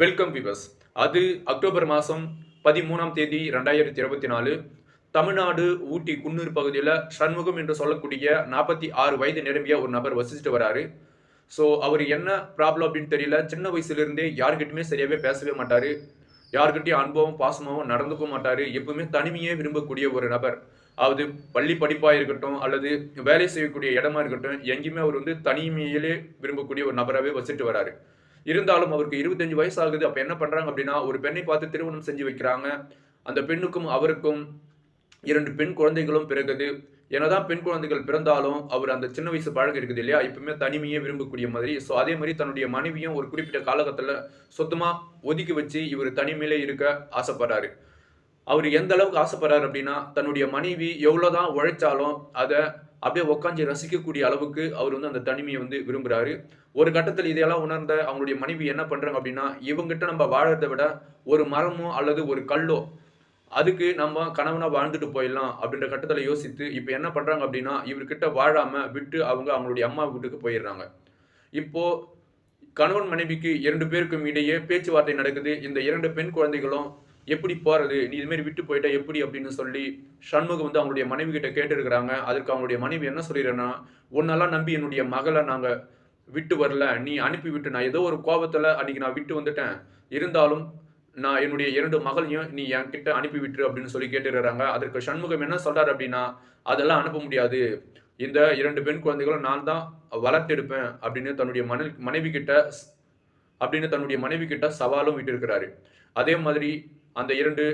Welcome விவஸ் அது October மாதம் பதிமூணாம் தேதி ரெண்டாயிரத்தி இருபத்தி நாலு. தமிழ்நாடு ஊட்டி குன்னூர் பகுதியில் சண்முகம் என்று சொல்லக்கூடிய நாற்பத்தி ஆறு வயது நிரம்பிய ஒரு நபர் வசிச்சுட்டு வராரு. ஸோ அவர் என்ன ப்ராப்ளம் அப்படின்னு தெரியல. சின்ன வயசுலேருந்தே யார்கிட்டயுமே சரியாகவே பேசவே மாட்டார். யார்கிட்டயும் அனுபவம் பாசமாகவும் நடந்துக்கவும் மாட்டார். எப்பவுமே தனிமையே விரும்பக்கூடிய ஒரு நபர். அதாவது பள்ளி படிப்பாக இருக்கட்டும் அல்லது வேலை செய்யக்கூடிய இடமா இருக்கட்டும் எங்கேயுமே அவர் வந்து தனிமையிலே விரும்பக்கூடிய ஒரு நபராகவே வச்சுட்டு வராரு. இருந்தாலும் அவருக்கு இருபத்தஞ்சு வயசு ஆகுது அப்போ என்ன பண்ணுறாங்க அப்படின்னா ஒரு பெண்ணை பார்த்து திருமணம் செஞ்சு வைக்கிறாங்க. அந்த பெண்ணுக்கும் அவருக்கும் இரண்டு பெண் குழந்தைகளும் பிறகுது என்னதான் பெண் குழந்தைகள் பிறந்தாலும் அவர் அந்த சின்ன வயசு பழக்கம் இருக்குது இல்லையா? இப்பவுமே தனிமையே விரும்பக்கூடிய மாதிரி. ஸோ அதே மாதிரி தன்னுடைய மனைவியும் ஒரு குறிப்பிட்ட காலகட்டத்தில் சொத்தமாக ஒதுக்கி வச்சு இவர் தனிமையிலே இருக்க ஆசைப்படுறாரு. அவர் எந்த அளவுக்கு ஆசைப்படுறாரு அப்படின்னா தன்னுடைய மனைவி எவ்வளோதான் உழைச்சாலும் அதை அப்படியே உட்காந்து ரசிக்கக்கூடிய அளவுக்கு அவர் வந்து அந்த தனிமையை வந்து விரும்புகிறாரு ஒரு கட்டத்தில் இதையெல்லாம் உணர்ந்த அவங்களுடைய மனைவி என்ன பண்ணுறாங்க அப்படின்னா இவங்ககிட்ட நம்ம வாழறதை விட ஒரு மரமோ அல்லது ஒரு கல்லோ அதுக்கு நம்ம கணவனாக வாழ்ந்துட்டு போயிடலாம் அப்படின்ற கட்டத்தில் யோசித்து இப்போ என்ன பண்ணுறாங்க அப்படின்னா இவர்கிட்ட வாழாமல் விட்டு அவங்க அவங்களுடைய அம்மா வீட்டுக்கு போயிடுறாங்க. இப்போ கணவன் மனைவிக்கு இரண்டு பேருக்கும் இடையே பேச்சுவார்த்தை நடக்குது. இந்த இரண்டு பெண் குழந்தைகளும் எப்படி போகிறது நீ இதுமாரி விட்டு போயிட்டா எப்படி அப்படின்னு சொல்லி சண்முகம் வந்து அவங்களுடைய மனைவி கிட்ட கேட்டுருக்கிறாங்க. அதுக்கு அவங்களுடைய மனைவி என்ன சொல்லிடுறேன்னா உன்னெல்லாம் நம்பி என்னுடைய மகளை நாங்கள் விட்டு வரல. நீ அனுப்பி விட்டு நான் ஏதோ ஒரு கோபத்தில் அன்னைக்கு நான் விட்டு வந்துட்டேன். இருந்தாலும் நான் என்னுடைய இரண்டு மகளையும் நீ என்கிட்ட அனுப்பி விட்டுரு அப்படின்னு சொல்லி கேட்டுருக்காங்க அதற்கு சண்முகம் என்ன சொல்கிறார் அப்படின்னா அதெல்லாம் அனுப்ப முடியாது. இந்த இரண்டு பெண் குழந்தைகளும் நான் தான் வளர்த்தெடுப்பேன் அப்படின்னு தன்னுடைய மனை மனைவி கிட்ட அப்படின்னு தன்னுடைய மனைவி கிட்ட சவாலும் விட்டிருக்கிறாரு. அதே மாதிரி அந்த இரண்டு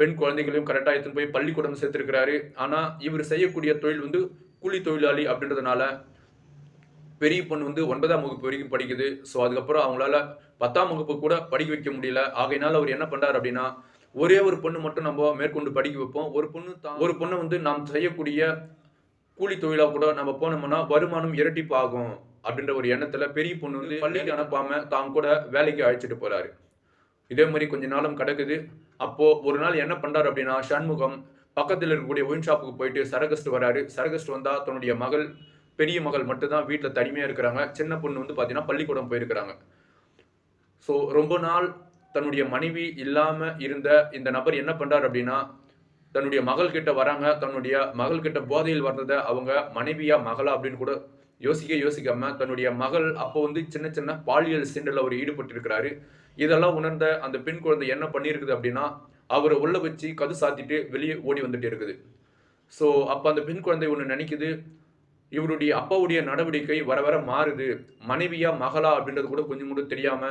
பெண் குழந்தைகளையும் கரெக்டாக எடுத்துன்னு போய் பள்ளிக்கூடம் சேர்த்துருக்கிறாரு. ஆனால் இவர் செய்யக்கூடிய தொழில் வந்து கூலி தொழிலாளி அப்படின்றதுனால பெரிய பொண்ணு வந்து ஒன்பதாம் வகுப்பு வரைக்கும் படிக்குது. ஸோ அதுக்கப்புறம் அவங்களால பத்தாம் வகுப்பு கூட படிக்க வைக்க முடியல. ஆகையினால அவர் என்ன பண்றாரு அப்படின்னா ஒரே ஒரு பொண்ணு மட்டும் நம்ம மேற்கொண்டு படிக்க வைப்போம். ஒரு பொண்ணு தான் ஒரு பொண்ணை வந்து நாம் செய்யக்கூடிய கூலி தொழிலாக கூட நம்ம போனோம்னா வருமானம் இரட்டிப்பாகும் அப்படின்ற ஒரு எண்ணத்துல பெரிய பொண்ணு வந்து பள்ளிக்கு அனுப்பாம தான் கூட வேலைக்கு அழைச்சிட்டு போறாரு. இதே மாதிரி கொஞ்ச நாளும் கிடக்குது. அப்போது ஒரு நாள் என்ன பண்ணுறாரு அப்படின்னா சண்முகம் பக்கத்தில் இருக்கக்கூடிய ஒயின் ஷாப்புக்கு போயிட்டு சரகஸ்ட் வராரு. சரகஸ்ட் வந்தால் தன்னுடைய மகள் பெரிய மகள் மட்டும்தான் வீட்டில் தனிமையாக இருக்கிறாங்க. சின்ன பொண்ணு வந்து பார்த்தீங்கன்னா பள்ளிக்கூடம் போயிருக்கிறாங்க. ஸோ ரொம்ப நாள் தன்னுடைய மனைவி இல்லாமல் இருந்த இந்த நபர் என்ன பண்ணுறாரு அப்படின்னா தன்னுடைய மகள் கிட்ட வராங்க. தன்னுடைய மகள் கிட்ட போதையில் வர்றதை அவங்க மனைவியா மகளா அப்படின்னு கூட யோசிக்க யோசிக்காம தன்னுடைய மகள் அப்போ வந்து சின்ன சின்ன பாலியல் சீண்டலில் அவர் ஈடுபட்டிருக்கிறாரு. இதெல்லாம் உணர்ந்த அந்த பெண் குழந்தை என்ன பண்ணியிருக்குது அப்படின்னா அவரை உள்ள வச்சு கது சாத்திட்டு வெளியே ஓடி வந்துட்டு இருக்குது. ஸோ அப்போ அந்த பெண் குழந்தை ஒன்று நினைக்குது இவருடைய அப்பாவுடைய நடவடிக்கை வர வர மாறுது. மனைவியா மகளா அப்படின்றது கூட கொஞ்சம் கூட தெரியாம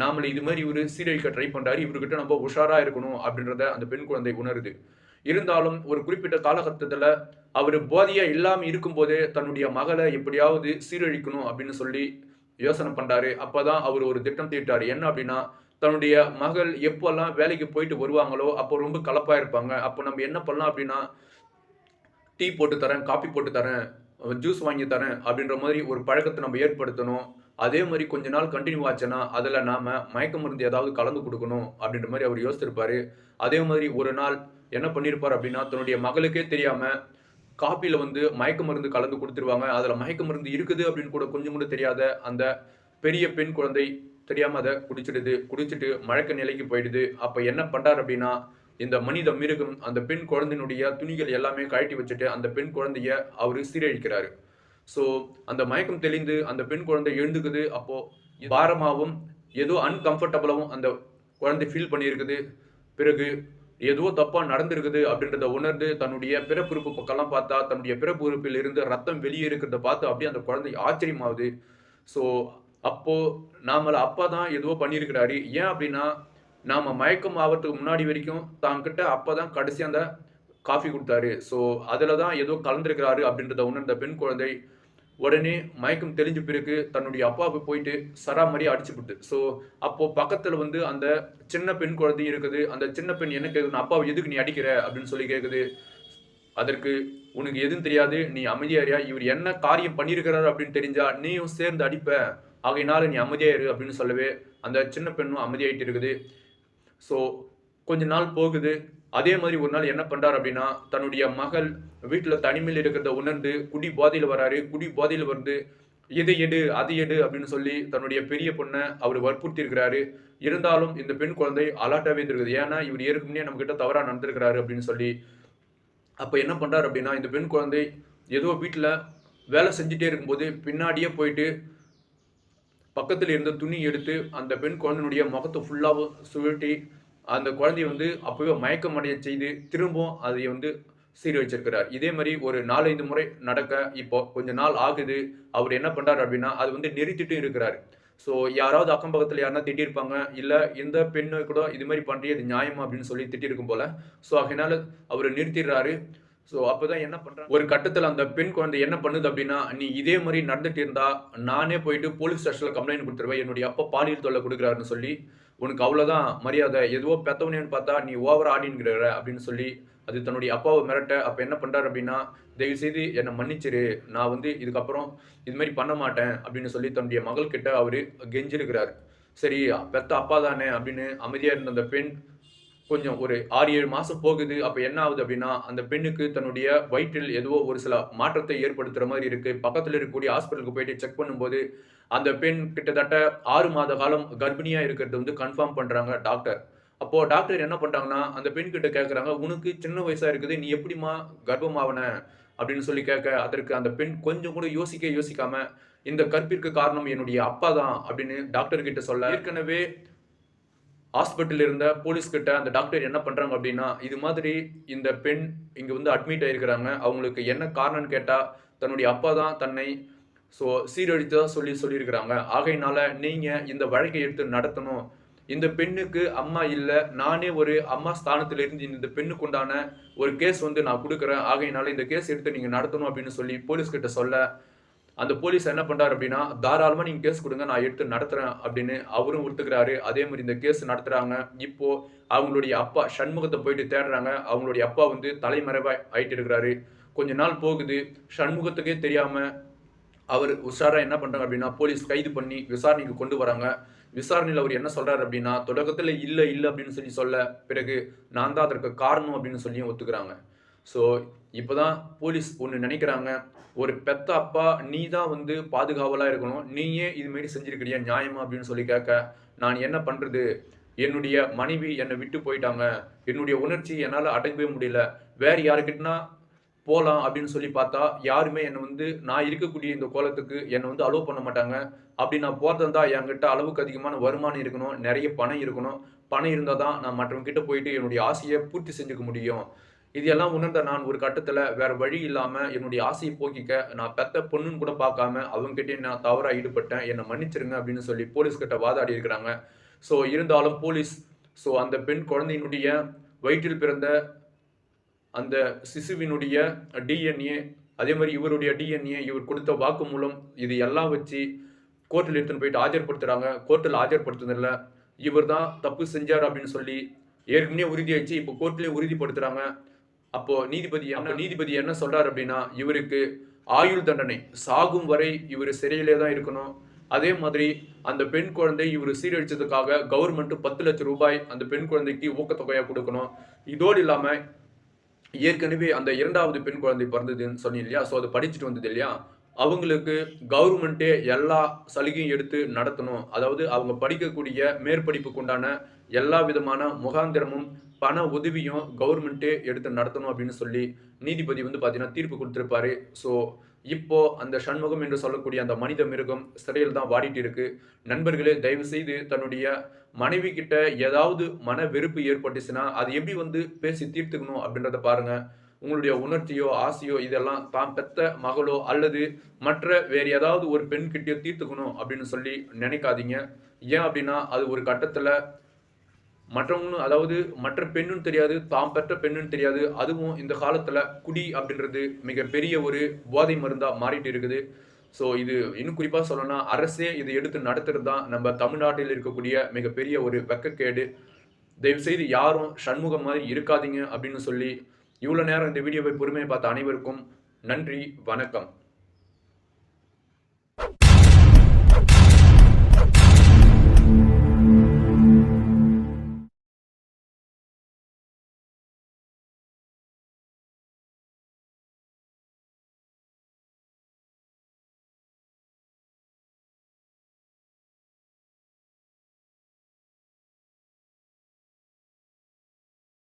நாமளை இது மாதிரி இவரு சீரழிக்க ட்ரை பண்றாரு இவர்கிட்ட நம்ம உஷாரா இருக்கணும் அப்படின்றத அந்த பெண் குழந்தை உணருது. இருந்தாலும் ஒரு குறிப்பிட்ட காலகட்டத்துல அவர் போதையா இல்லாம இருக்கும்போதே தன்னுடைய மகளை எப்படியாவது சீரழிக்கணும் அப்படின்னு சொல்லி யோசனை பண்ணுறாரு அப்போ தான் அவர் ஒரு திட்டம் தீட்டாரு. என்ன அப்படின்னா தன்னுடைய மகள் எப்போல்லாம் வேலைக்கு போயிட்டு வருவாங்களோ அப்போ ரொம்ப கலப்பாக இருப்பாங்க அப்போ நம்ம என்ன பண்ணலாம் அப்படின்னா டீ போட்டு தரேன் காப்பி போட்டு தரேன் ஜூஸ் வாங்கி தரேன் அப்படின்ற மாதிரி ஒரு பழக்கத்தை நம்ம ஏற்படுத்தணும். அதே மாதிரி கொஞ்ச நாள் கண்டினியூ ஆச்சுன்னா அதில் நாம் மயக்க மருந்து ஏதாவது கலந்து கொடுக்கணும் அப்படின்ற மாதிரி அவர் யோசிச்சிருப்பாரு அதே மாதிரி ஒரு நாள் என்ன பண்ணியிருப்பார் அப்படின்னா தன்னுடைய மகளுக்கே தெரியாமல் காப்பியில் வந்து மயக்க மருந்து கலந்து கொடுத்துருவாங்க. அதில் மயக்க மருந்து இருக்குது அப்படின்னு கூட கொஞ்சம் கூட தெரியாத அந்த பெரிய பெண் குழந்தை தெரியாமல் அதை குடிச்சிடுது. குடிச்சிட்டு மழக்க நிலைக்கு போயிடுது. அப்போ என்ன பண்றாரு அப்படின்னா இந்த மனித மிருகம் அந்த பெண் குழந்தையினுடைய துணிகள் எல்லாமே கழட்டி வச்சுட்டு அந்த பெண் குழந்தைய அவர் சீரழிக்கிறாரு. ஸோ அந்த மயக்கம் தெளிந்து அந்த பெண் குழந்தை எழுந்துக்குது. அப்போது பாரமாகவும் ஏதோ அன்கம்ஃபர்டபுளாகவும் அந்த குழந்தை ஃபீல் பண்ணியிருக்குது. பிறகு ஏதோ தப்பா நடந்திருக்குது அப்படின்றத உணர்ந்து தன்னுடைய பிறப்புறுப்பு பக்கம்லாம் பார்த்தா தன்னுடைய பிறப்புறுப்பில் இருந்து ரத்தம் வெளியே இருக்கிறத பார்த்து அப்படியே அந்த குழந்தை ஆச்சரியமாகுது. ஸோ அப்போ நாமள அப்பா தான் ஏதோ பண்ணியிருக்கிறாரு. ஏன் அப்படின்னா நாம மயக்கம் ஆகிறதுக்கு முன்னாடி வரைக்கும் தாங்கிட்ட அப்போ தான் கடைசி அந்த காஃபி கொடுத்தாரு. ஸோ அதில் தான் ஏதோ கலந்துருக்கிறாரு அப்படின்றத உணர்ந்த பெண் குழந்தை உடனே மயக்கம் தெளிஞ்ச பிறகு தன்னுடைய அப்பாவுக்கு போயிட்டு சராமரி அடிச்சு விட்டு ஸோ அப்போ பக்கத்தில் வந்து அந்த சின்ன பெண் குழந்தை இருக்குது. அந்த சின்ன பெண் என்ன கேட்குது அப்பாவை எதுக்கு நீ அடிக்கிற? அப்படின்னு சொல்லி கேட்குது அதற்கு உனக்கு எதுவும் தெரியாது. நீ அமைதியாரியா இவர் என்ன காரியம் பண்ணியிருக்கிறாரு அப்படின்னு தெரிஞ்சா நீயும் சேர்ந்து அடிப்ப. ஆகையினால நீ அமைதியாயிரு அப்படின்னு சொல்லவே அந்த சின்ன பெண்ணும் அமைதியாயிட்டு இருக்குது. ஸோ கொஞ்ச நாள் போகுது. அதே மாதிரி ஒரு நாள் என்ன பண்ணுறார் அப்படின்னா தன்னுடைய மகள் வீட்டில் தனிமையில் இருக்கிறத உணர்ந்து குடி போதையில் வராரு. குடி போதையில் வந்து இதை எடு அது எடு அப்படின்னு சொல்லி தன்னுடைய பெரிய பொண்ணை அவர் வற்புறுத்தி இருக்கிறாரு இருந்தாலும் இந்த பெண் குழந்தை அலாட்டாவே இருக்குது ஏன்னா இவர் ஏற்கனவே நம்ம கிட்ட தவறா நடந்திருக்கிறாரு அப்படின்னு சொல்லி. அப்ப என்ன பண்றாரு அப்படின்னா இந்த பெண் குழந்தை ஏதோ வீட்டில் வேலை செஞ்சுட்டே இருக்கும்போது பின்னாடியே போயிட்டு பக்கத்தில் இருந்த துணி எடுத்து அந்த பெண் குழந்தையினுடைய முகத்தை ஃபுல்லாக சுழட்டி அந்த குழந்தைய வந்து அப்பவே மயக்கம் அடைய செய்து திரும்பவும் அதை வந்து சீரழிச்சிருக்கிறார் இதே மாதிரி ஒரு நாலஞ்சு முறை நடக்க இப்போ கொஞ்ச நாள் ஆகுது. அவர் என்ன பண்ணுறாரு அப்படின்னா அது வந்து நிறுத்திட்டு இருக்கிறார். ஸோ யாராவது அக்கம் பக்கத்தில் யாருன்னா திட்டிருப்பாங்க இல்லை இந்த பெண்ணு கூட இது மாதிரி பண்ணுறிய அது நியாயமா அப்படின்னு சொல்லி திட்டிருக்கும் போல. ஸோ அதனால அவர் நிறுத்திடுறாரு. ஸோ அப்போதான் என்ன பண்ணுற ஒரு கட்டத்தில் அந்த பெண் குழந்தை என்ன பண்ணுது அப்படின்னா நீ இதே மாதிரி நடந்துட்டு இருந்தா நானே போயிட்டு போலீஸ் ஸ்டேஷனில் கம்ப்ளைண்ட் கொடுத்துருவேன் என்னுடைய அப்பா பாலியல் தொல்லை கொடுக்குறாருன்னு சொல்லி உனக்கு அவ்வளோதான் மரியாதை. எதுவோ பெத்தவனேன்னு பார்த்தா நீ ஓவர் ஆடின்கிற அப்படின்னு சொல்லி அது தன்னுடைய அப்பாவை மிரட்ட அப்போ என்ன பண்ணுறாரு அப்படின்னா தயவு செய்து என்னை மன்னிச்சிரு. நான் வந்து இதுக்கப்புறம் இது மாதிரி பண்ண மாட்டேன். அப்படின்னு சொல்லி தன்னுடைய மகள்கிட்ட அவர் கெஞ்சிருக்கிறார். சரி பெத்த அப்பா தானே அப்படின்னு அமைதியாக இருந்த அந்த பெண் கொஞ்சம் ஒரு ஆறு ஏழு மாதம் போகுது. அப்போ என்ன ஆகுது அப்படின்னா அந்த பெண்ணுக்கு தன்னுடைய வயிற்றில் ஏதோ ஒரு சில மாற்றத்தை ஏற்படுத்துகிற மாதிரி இருக்குது பக்கத்தில் இருக்கக்கூடிய ஹாஸ்பிட்டலுக்கு போயிட்டு செக் பண்ணும்போது அந்த பெண் கிட்டத்தட்ட ஆறு மாத காலம் கர்ப்பிணியாக இருக்கிறது வந்து கன்ஃபார்ம் பண்ணுறாங்க டாக்டர் அப்போது டாக்டர் என்ன பண்ணுறாங்கன்னா அந்த பெண் கிட்ட உனக்கு சின்ன வயசாக இருக்குது நீ எப்படிமா கர்ப்பமாவன? அப்படின்னு சொல்லி கேட்க அதற்கு அந்த பெண் கொஞ்சம் கூட யோசிக்க யோசிக்காம இந்த கற்பிற்கு காரணம் என்னுடைய அப்பா தான் அப்படின்னு டாக்டர் கிட்ட சொல்ல ஏற்கனவே ஹாஸ்பிட்டல் இருந்த போலீஸ் கிட்ட அந்த டாக்டர் என்ன பண்றாங்க அப்படின்னா இது மாதிரி இந்த பெண் இங்க வந்து அட்மிட் ஆயிருக்கிறாங்க. அவங்களுக்கு என்ன காரணம்னு கேட்டா தன்னுடைய அப்பா தான் தன்னை ஸோ சீரழித்து தான் சொல்லி சொல்லியிருக்கிறாங்க. ஆகையினால நீங்கள் இந்த வழக்கை எடுத்து நடத்தணும். இந்த பெண்ணுக்கு அம்மா இல்லை. நானே ஒரு அம்மா ஸ்தானத்தில் இருந்து இந்த பெண்ணுக்கு உண்டான ஒரு கேஸ் வந்து நான் கொடுக்குறேன். ஆகையினால இந்த கேஸ் எடுத்து நீங்கள் நடத்தணும் அப்படின்னு சொல்லி போலீஸ்கிட்ட சொல்ல அந்த போலீஸ் என்ன பண்ணுறாரு அப்படின்னா தாராளமாக நீங்கள் கேஸ் கொடுங்க நான் எடுத்து நடத்துகிறேன் அப்படின்னு அவரும் ஒத்துக்கிறாரு. அதே மாதிரி இந்த கேஸ் நடத்துகிறாங்க இப்போ அவங்களுடைய அப்பா சண்முகத்தை போயிட்டு தேடுறாங்க. அவங்களுடைய அப்பா வந்து தலைமறைவாக ஆயிட்டு இருக்கிறாரு கொஞ்ச நாள் போகுது. சண்முகத்துக்கே தெரியாமல் அவர் உஷாராக என்ன பண்ணுறாங்க அப்படின்னா போலீஸ் கைது பண்ணி விசாரணைக்கு கொண்டு வராங்க. விசாரணையில் அவர் என்ன சொல்கிறார் அப்படின்னா தொடக்கத்தில் இல்லை இல்லை அப்படின்னு சொல்லி சொல்ல பிறகு நான் தான் அதற்கு காரணம் அப்படின்னு சொல்லியும் ஒத்துக்கிறாங்க. ஸோ இப்போ தான் போலீஸ் ஒன்று நினைக்கிறாங்க ஒரு பெத்த அப்பா நீ தான் வந்து பாதுகாவலாக இருக்கணும். நீயே இது மாதிரி நியாயமா? அப்படின்னு சொல்லி கேட்க நான் என்ன பண்ணுறது என்னுடைய மனைவி என்னை விட்டு போயிட்டாங்க. என்னுடைய உணர்ச்சி என்னால் அடங்கவே முடியல. வேறு யாருக்கிட்டனா போகலாம் அப்படின்னு சொல்லி பார்த்தா யாருமே என்னை வந்து நான் இருக்கக்கூடிய இந்த கோலத்துக்கு என்னை வந்து அலோவ் பண்ண மாட்டாங்க. அப்படி நான் போகிறதா இருந்தால் என்கிட்ட அளவுக்கு அதிகமான வருமானம் இருக்கணும் நிறைய பணம் இருக்கணும். பணம் இருந்தால் தான் நான் மற்றவங்கிட்ட போயிட்டு என்னுடைய ஆசையை பூர்த்தி செஞ்சுக்க முடியும். இதெல்லாம் உணர்ந்த நான் ஒரு கட்டத்தில் வேற வழி இல்லாமல் என்னுடைய ஆசையை போக்கிக்க நான் பெத்த பொண்ணுன்னு கூட பார்க்காம அவங்ககிட்டே நான் தவறாக ஈடுபட்டேன். என்னை மன்னிச்சிருங்க அப்படின்னு சொல்லி போலீஸ்கிட்ட வாதாடி இருக்கிறாங்க. ஸோ இருந்தாலும் போலீஸ் ஸோ அந்த பெண் குழந்தையினுடைய வயிற்றில் பிறந்த அந்த சிசுவினுடைய டிஎன்ஏ அதே மாதிரி இவருடைய டிஎன்ஏ இவர் கொடுத்த வாக்கு மூலம் இது எல்லாம் வச்சு கோர்ட்டில் எடுத்துன்னு போயிட்டு ஆஜர்படுத்துகிறாங்க கோர்ட்டில் ஆஜர்படுத்துனதில்ல இவர் தான் தப்பு செஞ்சார் அப்படின்னு சொல்லி ஏற்கனவே உறுதியாச்சு இப்போ கோர்ட்லேயே உறுதிப்படுத்துகிறாங்க அப்போது நீதிபதி அப்போ நீதிபதி என்ன சொல்கிறார் அப்படின்னா இவருக்கு ஆயுள் தண்டனை சாகும் வரை இவர் சிறையிலே தான் இருக்கணும். அதே மாதிரி அந்த பெண் குழந்தை இவர் சீரழிச்சதுக்காக கவர்மெண்ட் பத்து லட்சம் ரூபாய் அந்த பெண் குழந்தைக்கு ஊக்கத்தொகையாக கொடுக்கணும். இதோடு இல்லாமல் ஏற்கனவே அந்த இரண்டாவது பெண் குழந்தை பிறந்ததுன்னு சொன்னீங்க இல்லையா? ஸோ அது படிச்சுட்டு வந்தது இல்லையா? அவங்களுக்கு கவர்மெண்ட்டே எல்லா சலுகையும் எடுத்து நடத்தணும். அதாவது அவங்க படிக்கக்கூடிய மேற்படிப்புக்கு உண்டான எல்லா விதமான முகாந்திரமும் பண உதவியும் கவர்மெண்ட்டே எடுத்து நடத்தணும் அப்படின்னு சொல்லி நீதிபதி வந்து பார்த்தீங்கன்னா தீர்ப்பு கொடுத்துருப்பாரு. ஸோ இப்போ அந்த சண்முகம் என்று சொல்லக்கூடிய அந்த மனித மிருகம் சிறையில் தான் வாடிட்டு இருக்கு நண்பர்களே தயவு செய்து தன்னுடைய மனைவி கிட்ட ஏதாவது மன வெறுப்பு ஏற்பட்டுச்சுன்னா அது எப்படி வந்து பேசி தீர்த்துக்கணும் அப்படின்றத பாருங்க. உங்களுடைய உணர்ச்சியோ ஆசையோ இதெல்லாம் தான் பெத்த மகளோ அல்லது மற்ற வேறு ஏதாவது ஒரு பெண்கிட்டயோ தீர்த்துக்கணும் அப்படின்னு சொல்லி நினைக்காதீங்க. ஏன் அப்படின்னா அது ஒரு கட்டத்துல மற்றவங்களும் அதாவது மற்ற பெண்ணும் தெரியாது தாம் பெற்ற பெண்ணும் தெரியாது அதுவும் இந்த காலத்தில் குடி அப்படின்றது மிகப்பெரிய ஒரு போதை மருந்தாக மாறிட்டு இருக்குது. ஸோ இது இன்னும் குறிப்பாக சொல்லணும்னா அரசே இதை எடுத்து நடத்துறது தான் நம்ம தமிழ்நாட்டில் இருக்கக்கூடிய மிகப்பெரிய ஒரு வெக்கக்கேடு. தயவு செய்து யாரும் சண்முகம் மாதிரி இருக்காதீங்க அப்படின்னு சொல்லி இவ்வளோ நேரம் இந்த வீடியோவை பொறுமையை பார்த்த அனைவருக்கும் நன்றி வணக்கம்.